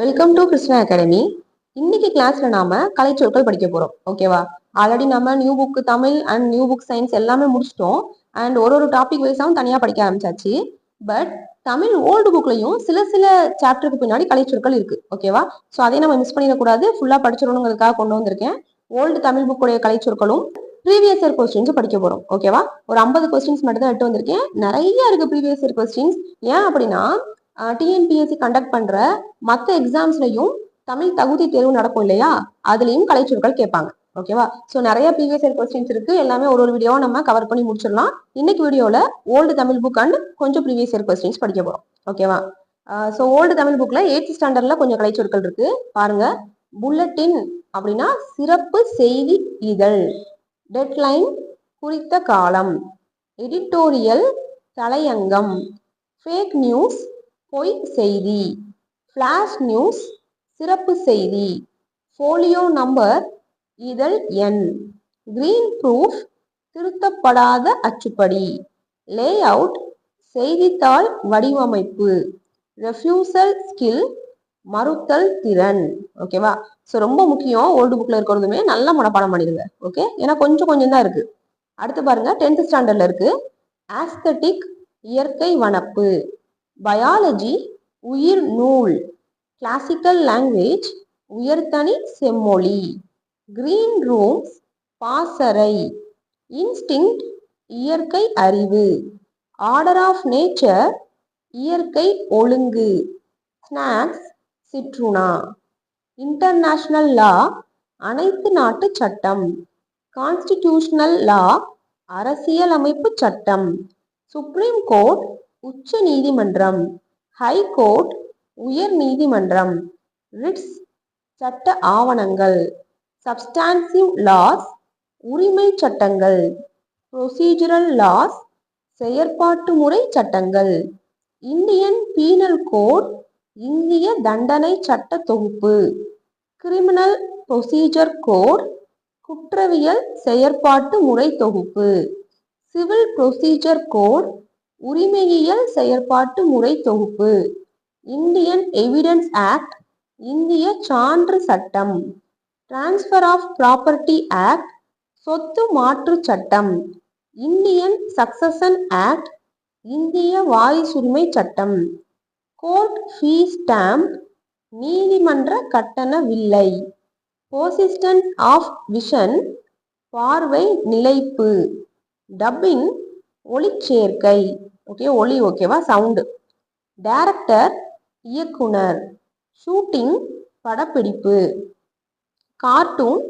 Welcome to Krishna academy இன்னைக்கு கிளாஸ்ல நாம கலைச்சொற்கள் படிக்க போறோம். ஓகேவா ஆல்ரெடி நம்ம new book Tamil and new book science எல்லாமே முடிச்சிட்டோம். அண்ட் ஒரு ஒரு டாபிக் வைஸாவும் தனியா படிக்க ஆரம்பிச்சாச்சு. பட் தமிழ் ஓல்டு புக்லையும் சில சில சாப்டருக்கு பின்னாடி கலைச்சொற்கள் இருக்கு. ஓகேவா ஸோ அதை நம்ம மிஸ் பண்ணிடக்கூடாது. ஃபுல்லா படிச்சிடணுங்கிறதுக்காக கொண்டு வந்திருக்கேன். ஓல்டு தமிழ் புக்குடைய கலைச்சொற்களும் ப்ரீவியஸ் இயர் கொஸ்டின்ஸ் படிக்க போறோம். ஓகேவா ஒரு ஐம்பது கொஸ்டின்ஸ் மட்டும் தான் எடுத்து வந்திருக்கேன். நிறைய இருக்கு ப்ரீவியஸ் இயர் கொஸ்டின்ஸ் ஏன் அப்படின்னா டிஎன்பிஎஸ்சி கண்டக்ட் பண்ற மற்ற எக்ஸாம்ஸ்லையும் தமிழ் தகுதி தேர்வு நடக்கும் இல்லையா? அதுலயும் கலைச்சொற்கள் கேட்பாங்க. ஓகேவா ஸோ நிறைய ப்ரீவியஸ் இயர் கொஸ்டின்ஸ் இருக்கு. எல்லாமே ஒரு ஒரு வீடியோவா நம்ம கவர் பண்ணி முடிச்சிடலாம். இன்னைக்கு வீடியோல ஓல்டு தமிழ் புக் அண்ட் கொஞ்சம் ப்ரீவியஸ் இயர் கொஸ்டின்ஸ் படிக்க போறோம். ஓகேவா ஸோ ஓல்டு தமிழ் புக்ல எயித்து ஸ்டாண்டர்ட்ல கொஞ்சம் கலைச்சொற்கள் இருக்கு. பாருங்க. புல்லட்டின் அப்படின்னா சிறப்பு செய்தி இதழ். டெட்லைன் குறித்த காலம். எடிட்டோரியல் தலையங்கம். ஃபேக் நியூஸ் பொய் செய்தி. ஃப்ளாஷ் நியூஸ் சிறப்பு செய்தி. ஃபோலியோ நம்பர் இதழ் எண். கிரீன் ப்ரூஃப் திருத்தப்படாத அச்சுப்படி. லே அவுட் செய்தித்தாள் வடிவமைப்பு. ரெஃப்யூசல் ஸ்கில் மறுத்தல் திறன். ஓகேவா ஸோ ரொம்ப முக்கியம் ஓல்டு புக்கில் இருக்கிறதுமே நல்லா மனப்பாடம் பண்ணிடுங்க. ஓகே ஏன்னா கொஞ்சம் கொஞ்சம் தான் இருக்குது அடுத்து பாருங்கள் டென்த் ஸ்டாண்டர்ட்ல இருக்குது ஆஸ்தட்டிக் இயற்கை வனப்பு. பயாலஜி உயிர் நூல். கிளாசிக்கல் லாங்குவேஜ் உயர்தனி செம்மொழி. கிரீன் ரூம்ஸ் பாசறை. இன்ஸ்டிங் இயற்கை அறிவு. ஆர்டர் ஆஃப் நேச்சர் இயற்கை ஒழுங்கு. ஸ்நாக்ஸ் சிற்றுனா இன்டர்நேஷ்னல் லா அனைத்து நாட்டு சட்டம். கான்ஸ்டிடியூஷனல் லா அரசியலமைப்பு சட்டம். சுப்ரீம் கோர்ட் உச்ச நீதிமன்றம் ஹை கோர்ட் உயர் நீதிமன்றம் ரிட்ஸ் சட்ட ஆவணங்கள் சப்ஸ்டான்சிவ் லாஸ் உரிமை சட்டங்கள் ப்ரொசீஜரல் லாஸ் செயற்பாட்டு முறை சட்டங்கள் இந்தியன் பீனல் கோட் இந்திய தண்டனை சட்ட தொகுப்பு கிரிமினல் ப்ரொசீஜர் கோட் குற்றவியல் செயற்பாட்டு முறை தொகுப்பு சிவில் ப்ரொசீஜர் கோட் உரிமையியல் செயற்பாட்டு முறை தொகுப்பு. இந்தியன் எவிடன்ஸ் ஆக்ட் இந்திய சான்று சட்டம். டிரான்ஸ்பர் ஆஃப் ப்ராப்பர்ட்டி ஆக்ட் சொத்து மாற்று சட்டம். இந்தியன் சக்சஷன் ஆக்ட் இந்திய வாரிசுரிமை சட்டம். கோர்ட் ஃபீ ஸ்டாம்ப் நீதிமன்ற கட்டண வில்லை. போசிஸ்டன்ஸ் ஆஃப் விஷன் பார்வை நிலைப்பு. டப்பிங் ஒளிச்சேர்க்கை. ஓகே ஒளி ஓகேவா சவுண்டு டைரக்டர் இயக்குனர். ஷூட்டிங் படப்பிடிப்பு. கார்ட்டூன்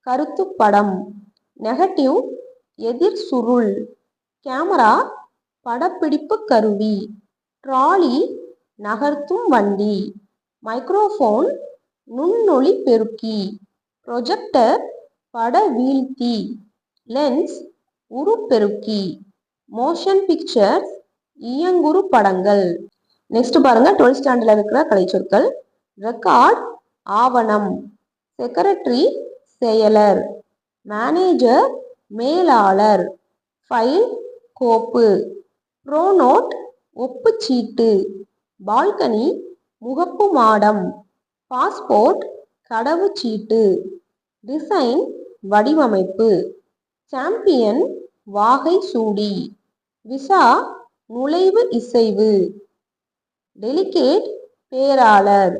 கருத்து படம் நெகட்டிவ் எதிர் சுருள் கேமரா படப்பிடிப்பு கருவி. ட்ராலி நகர்த்தும் வண்டி. மைக்ரோஃபோன் நுண்ணொளி பெருக்கி. ப்ரொஜெக்டர் பட வீழ்த்தி. லென்ஸ் உருப்பெருக்கி. மோஷன் பிக்சர்ஸ் இயங்குரு படங்கள். நெக்ஸ்ட் பாருங்க டுவெல்த் ஸ்டாண்டர்ட்ல இருக்கிற கலைச்சொற்கள். ரெக்கார்ட் ஆவணம். செக்ரட்டரி செயலர். மேனேஜர் மேலாளர். ஃபைல் கோப்பு. ப்ரோனோட் ஒப்புச்சீட்டு. பால்கனி முகப்பு மாடம். பாஸ்போர்ட் கடவுச்சீட்டு. டிசைன் வடிவமைப்பு. சாம்பியன் வாகை சூடி. விசா நுழைவு இசைவு. டெலிகேட் பேராளர்.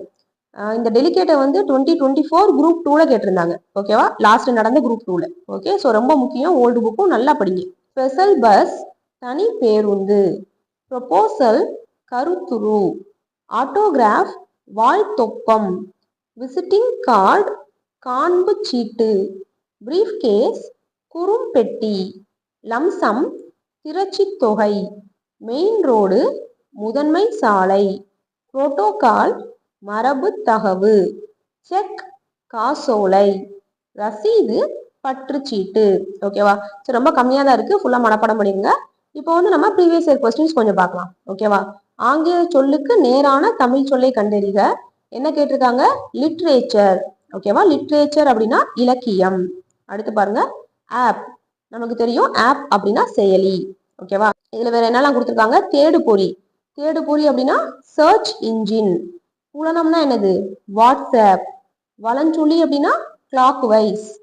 இந்த டெலிகேட்டை வந்து டுவெண்ட்டி டுவெண்ட்டி ஃபோர் குரூப் டூவில் கேட்டிருந்தாங்க. ஓகேவா? லாஸ்ட் நடந்த குரூப் டூவில் ஓகே ஸோ ரொம்ப முக்கியம் ஓல்டு புக்கும் நல்லா படிங்க. ஸ்பெஷல் பஸ் தனி பேருந்து. ப்ரொபோசல் கருத்துரு. ஆட்டோகிராஃப் வாழ்த்தொப்பம். விசிட்டிங் கார்டு காண்பு சீட்டு. பிரீஃப் கேஸ் குறும்பெட்டி. லம்சம் திரட்சி தொகை மெயின் ரோடு முதன்மை சாலை புரோட்டோகால் மரபு தகவு செக் காசோலை ரசீது பற்றுச்சீட்டு. ஓகேவா ஸோ ரொம்ப கம்மியாக தான் இருக்குது ஃபுல்லாக மனப்பாடம் பண்ணிடுங்க இப்போ வந்து நம்ம ப்ரீவியஸ் இயர் கொஸ்டின்ஸ் கொஞ்சம் பார்க்கலாம். ஓகேவா ஆங்கில சொல்லுக்கு நேரான தமிழ் சொல்லை கண்டறிக. என்ன கேட்டிருக்காங்க? லிட்ரேச்சர் ஓகேவா லிட்ரேச்சர் அப்படின்னா இலக்கியம். அடுத்து பாருங்க. ஆப் நமக்கு தெரியும் ஆப் அப்படின்னா செயலி. ஓகேவா இதுல வேற என்னெல்லாம் கொடுத்துருக்காங்க? தேடு பொறி. தேடு பொறி அப்படின்னா சர்ச் இன்ஜின் புலனம்னா என்னது? வாட்ஸ்அப் வளஞ்சொல்லி அப்படின்னா கிளாக் வைஸ்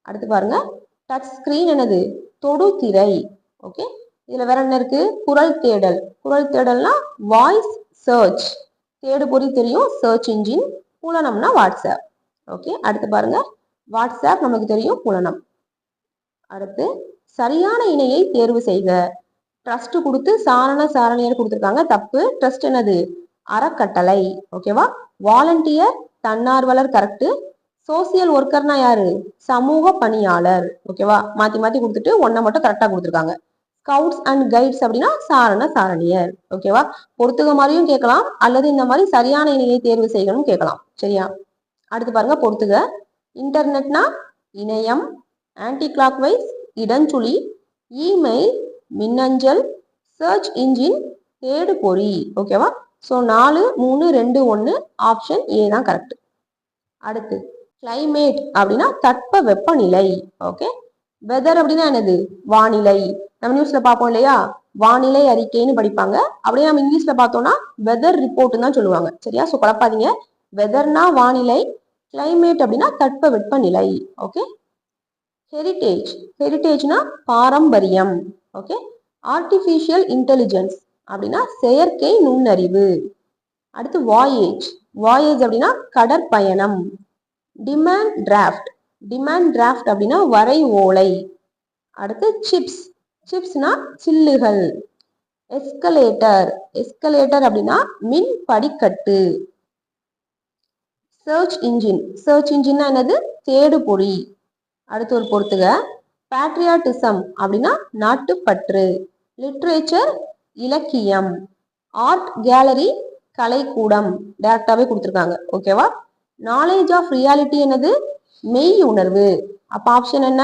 அடுத்து பாருங்க. டச் ஸ்கிரீன் என்னது? தொடுதிரை. ஓகே இதுல வேற என்ன இருக்கு? குரல் தேடல். குரல் தேடல்னா வாய்ஸ் சர்ச் தேடு பொறி தெரியும் சர்ச் இன்ஜின் புலனம்னா வாட்ஸ்அப் ஓகே அடுத்து பாருங்க. வாட்ஸ்அப் நமக்கு தெரியும் புலனம். அடுத்து சரியான இணையை தேர்வு செய்க. ட்ரஸ்ட் கொடுத்து சாரண சாரணியர் கொடுத்துருக்காங்க. தப்பு. ட்ரஸ்ட் என்னது? அறக்கட்டளை. ஓகேவா வாலண்டியர் தன்னார்வலர் கரெக்ட் சோசியல் ஒர்க்கர்னா யாரு? சமூக பணியாளர். ஓகேவா மாத்தி மாத்தி கொடுத்துட்டு ஒன்றை மட்டும் கரெக்டா கொடுத்துருக்காங்க. ஸ்கவுட்ஸ் அண்ட் கைட்ஸ் அப்படின்னா சாரண சாரணியர். ஓகேவா பொறுத்துக மாதிரியும் கேட்கலாம். அல்லது இந்த மாதிரி சரியான இணையை தேர்வு செய்யணும் கேட்கலாம். சரியா? அடுத்து பாருங்க பொறுத்துக. இன்டர்நெட்னா இணையம். ஆன்டி கிளாக் வைஸ் இடஞ்சுழி இமெயில் மின்னஞ்சல் சர்ச் இன்ஜின் தேடு பொறி ஓகேவா ஸோ நாலு மூணு ரெண்டு ஒன்று ஆப்ஷன் ஏ தான் கரெக்ட் அடுத்து கிளைமேட் அப்படின்னா தட்ப வெப்பநிலை. ஓகே வெதர் அப்படின்னா என்னது? வானிலை. நம்ம நியூஸ்ல பார்ப்போம் இல்லையா? வானிலை அறிக்கைன்னு படிப்பாங்க. அப்படியே நம்ம இங்கிலீஷ்ல பார்த்தோம்னா வெதர் ரிப்போர்ட்னு தான் சொல்லுவாங்க. சரியா? ஸோ குழப்பாதீங்க. வெதர்னா வானிலை கிளைமேட் அப்படின்னா தட்ப வெப்பநிலை. ஓகே ஹெரிட்டேஜ் ஹெரிட்டேஜ்னா பாரம்பரியம். ஓகே ஆர்டிஃபிஷியல் இன்டெலிஜென்ஸ் அப்படின்னா செயற்கை நுண்ணறிவு. அடுத்து வாயேஜ் வாயேஜ் அப்படின்னா கடற்பயணம். டிமாண்ட் டிராஃப்ட் டிமாண்ட் டிராஃப்ட் அப்படின்னா வரை ஓலை. அடுத்து சிப்ஸ் சிப்ஸ்னா சில்லுகள். எஸ்கலேட்டர் எஸ்கலேட்டர் அப்படின்னா மின் படிக்கட்டு. சர்ச் இன்ஜின் சர்ச் இன்ஜின்னா என்னது? தேடுபொடி அடுத்து ஒரு பொறுத்துக. பேட்ரியாட்டிசம் அப்படின்னா நாட்டுப்பற்று லிட்ரேச்சர் இலக்கியம் ஆர்ட் கேலரி கலைக்கூடம் டேரக்டாவே கொடுத்துருக்காங்க. ஓகேவா நாலேஜ் ஆஃப் ரியாலிட்டி என்னது? மெய் உணர்வு அப்ப ஆப்ஷன் என்ன?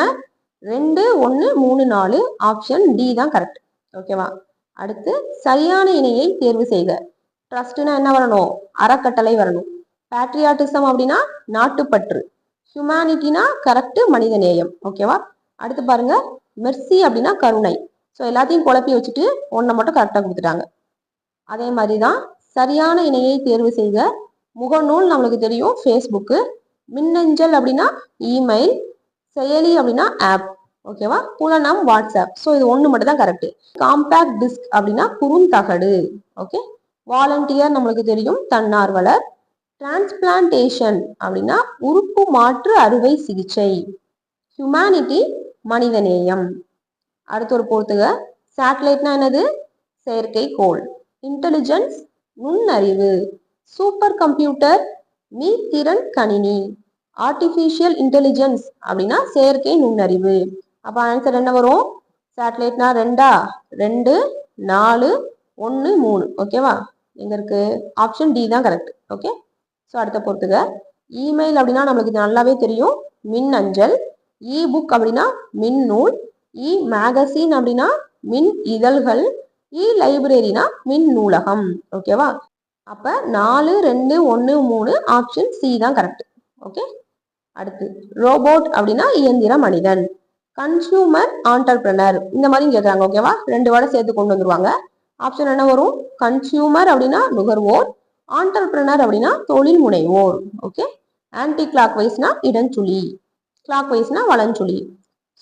ரெண்டு ஒன்று மூணு நாலு ஆப்ஷன் டி தான் கரெக்ட் ஓகேவா அடுத்து சரியான இணையை தேர்வு செய்க. ட்ரஸ்ட்னா என்ன வரணும்? அறக்கட்டளை வரணும். பேட்ரியாட்டிசம் அப்படின்னா நாட்டுப்பற்று. ஹியூமனிட்டினா கரெக்டு மனித நேயம் ஓகேவா அடுத்து பாருங்க. மெர்சி அப்படின்னா கருணை. ஸோ எல்லாத்தையும் குழப்பி வச்சுட்டு ஒன்றை மட்டும் கரெக்டாக கொடுத்துட்டாங்க. அதே மாதிரி தான் சரியான இணையை தேர்வு செய்க. முகநூல் நம்மளுக்கு தெரியும். ஃபேஸ்புக்கு மின்னஞ்சல் அப்படின்னா இமெயில் செயலி அப்படின்னா ஆப் ஓகேவா புலனம் வாட்ஸ்அப் ஸோ இது ஒன்று மட்டும் தான் கரெக்ட் காம்பேக்ட் டிஸ்க் அப்படின்னா குறுந்தகடு. ஓகே வாலண்டியர் நம்மளுக்கு தெரியும். தன்னார்வலர். டிரான்ஸ்பிளான்டேஷன் அப்படின்னா உறுப்பு மாற்று அறுவை சிகிச்சை. ஹியூமானிட்டி மனிதநேயம். அடுத்த ஒரு பொறுத்துக சேட்டலைட்னா என்னது? செயற்கைக்கோள். இன்டெலிஜென்ஸ் நுண்ணறிவு. சூப்பர் கம்ப்யூட்டர் மீத்திறன் கணினி. ஆர்டிஃபிஷியல் இன்டெலிஜென்ஸ் அப்படின்னா செயற்கை நுண்ணறிவு. அப்போ ஆன்சர் என்ன வரும்? சேட்டலைட்னா ரெண்டா? ரெண்டு நாலு ஒன்று மூணு. ஓகேவா எங்க இருக்கு? ஆப்ஷன் டி தான் கரெக்ட் ஓகே ஸோ அடுத்த பொறுத்துக்க இமெயில் அப்படின்னா நம்மளுக்கு இது நல்லாவே தெரியும். மின் அஞ்சல் இ புக் அப்படின்னா மின் நூல் இ மேகசின் அப்படின்னா மின் இதழ்கள் இ லைப்ரரினா மின் நூலகம் ஓகேவா அப்ப நாலு ரெண்டு ஒன்று மூணு ஆப்ஷன் சி தான் கரெக்ட் ஓகே அடுத்து ரோபோட் அப்படின்னா இயந்திர மனிதன். கன்சூமர் ஆண்டர்பிரனர் இந்த மாதிரி கேட்குறாங்க ஓகேவா ரெண்டு வாரம் சேர்த்து கொண்டு வந்துருவாங்க. ஆப்ஷன் என்ன வரும்? கன்சியூமர் அப்படின்னா நுகர்வோர். ஆண்டர்பிரனர் அப்படின்னா தொழில் முனைவோர் ஓகே ஆன்டி கிளாக் வைஸ்னா இடஞ்சுழி கிளாக் வைஸ்னா வளஞ்சுழி.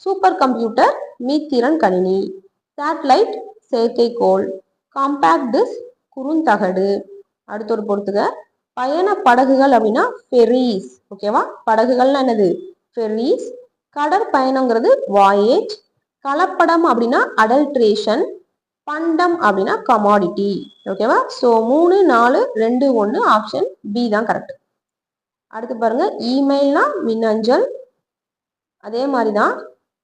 சூப்பர் கம்ப்யூட்டர் மீத்திறன் கணினி. சேட்டலைட் செயற்கைக்கோள். காம்பேக்ட் டிஸ் குறுந்தகடு. அடுத்த ஒரு பொறுத்துக. பயண படகுகள் அப்படின்னா ஃபெரீஸ் ஓகேவா படகுகள்னா என்னது? ஃபெரீஸ் கடற்பயணங்கிறது வாயேஜ் கலப்படம் அப்படின்னா அடல்ட்ரேஷன் பண்டம் அப்படின்னா கமாடிட்டி ஓகேவா ஸோ மூணு நாலு ரெண்டு ஒன்று ஆப்ஷன் பி தான் கரெக்ட் அடுத்து பாருங்க இமெயில்னா மின்னஞ்சல். அதே மாதிரி தான்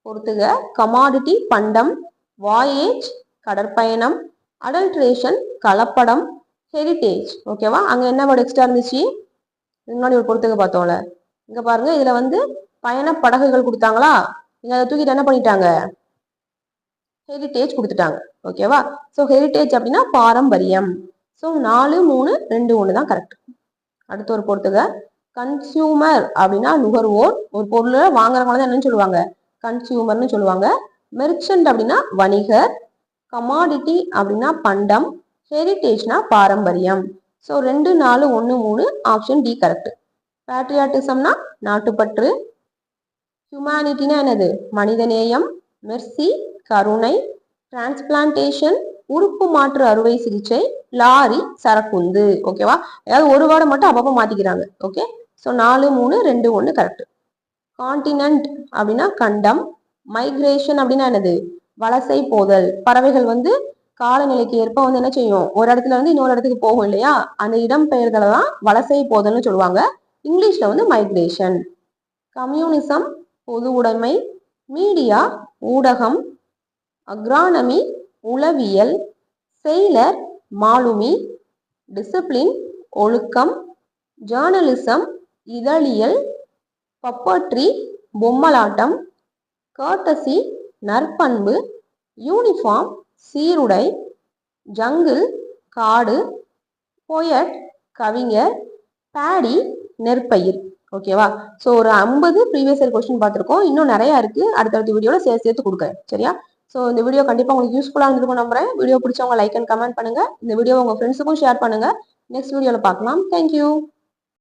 பொறுத்துக. கமாடிட்டி பண்டம் வாயேஜ் கடற்பயணம் அடல்ட்ரேஷன் கலப்படம் ஹெரிட்டேஜ் ஓகேவா அங்கே என்ன வேர்டு எக்ஸ்ட்ரா இருந்துச்சு? முன்னாடி ஒரு பொறுத்துக்க பார்த்தோம்ல. இங்கே பாருங்க இதில் வந்து பயண படகுகள் கொடுத்தாங்களா? நீங்கள் அதை தூக்கிட்டு என்ன பண்ணிட்டாங்க? ஹெரிட்டேஜ் கொடுத்துட்டாங்க. ஓகேவா ஸோ ஹெரிட்டேஜ் அப்படின்னா பாரம்பரியம். ஸோ நாலு மூணு ரெண்டு ஒன்று தான் கரெக்ட் அடுத்து ஒரு பொறுத்துக கன்சியூமர் அப்படின்னா நுகர்வோர். ஒரு பொருளை வாங்குறவங்க தான் என்னன்னு சொல்லுவாங்க? கன்சியூமர்னு சொல்லுவாங்க. மெர்ச்சன்ட் அப்படின்னா வணிகர். கமாடிட்டி அப்படின்னா பண்டம். ஹெரிட்டேஜ்னா பாரம்பரியம். ஸோ ரெண்டு நாலு ஒன்று மூணு ஆப்ஷன் டி கரெக்ட் பேட்ரியாட்டிசம்னா நாட்டுப்பற்று. ஹியூமானிட்டினா என்னது? மனிதநேயம். மெர்சி கருணை டிரான்ஸ்பிளான்டேஷன் உறுப்பு மாற்று அறுவை சிகிச்சை லாரி சரக்குந்து. ஓகேவா அதாவது ஒரு வேர்டை மட்டும் அப்பப்போ மாத்திக்கிறாங்க. ஓகே ஸோ நாலு மூணு ரெண்டு ஒன்று கரெக்ட் காண்டினென்ட் அப்படின்னா கண்டம் மைக்ரேஷன் அப்படின்னா என்னது? வலசை போதல். பறவைகள் வந்து காலநிலைக்கு ஏற்ப வந்து என்ன செய்யும்? ஒரு இடத்துல இருந்து இன்னொரு இடத்துக்கு போகும் இல்லையா? அந்த இடம் பெயர்களை தான் வலசை போதல்னு சொல்லுவாங்க. இங்கிலீஷ்ல வந்து மைக்ரேஷன் கம்யூனிசம் பொது உடைமை மீடியா ஊடகம் அக்ரானமி உளவியல் செயலர் மாலுமி டிசிப்ளின் ஒழுக்கம் ஜேர்னலிசம் இதழியல் பப்பட்ரி பொம்மலாட்டம் கர்டசி நற்பண்பு யூனிஃபார்ம் சீருடை ஜங்கிள் காடு பொயட் கவிஞர் பேடி நெற்பயிர். ஓகேவா? ஸோ ஒரு ஐம்பது ப்ரீவியஸ் இயர் கொஸ்டின் பார்த்துருக்கோம். இன்னும் நிறையா இருக்குது அடுத்தடுத்த வீடியோவில் சேர்த்து சேர்த்து கொடுக்குறேன். சரியா? ஸோ இந்த வீடியோ கண்டிப்பாக உங்களுக்கு யூஸ்ஃபுல்லாக இருந்திருக்கும் நம்புறேன். வீடியோ பிடிச்சவங்க லைக் அண்ட் கமெண்ட் பண்ணுங்கள் இந்த வீடியோ உங்கள் ஃப்ரெண்ட்ஸுக்கும் ஷேர் பண்ணுங்கள் நெக்ஸ்ட் வீடியோவில் பார்க்கலாம். தேங்க்யூ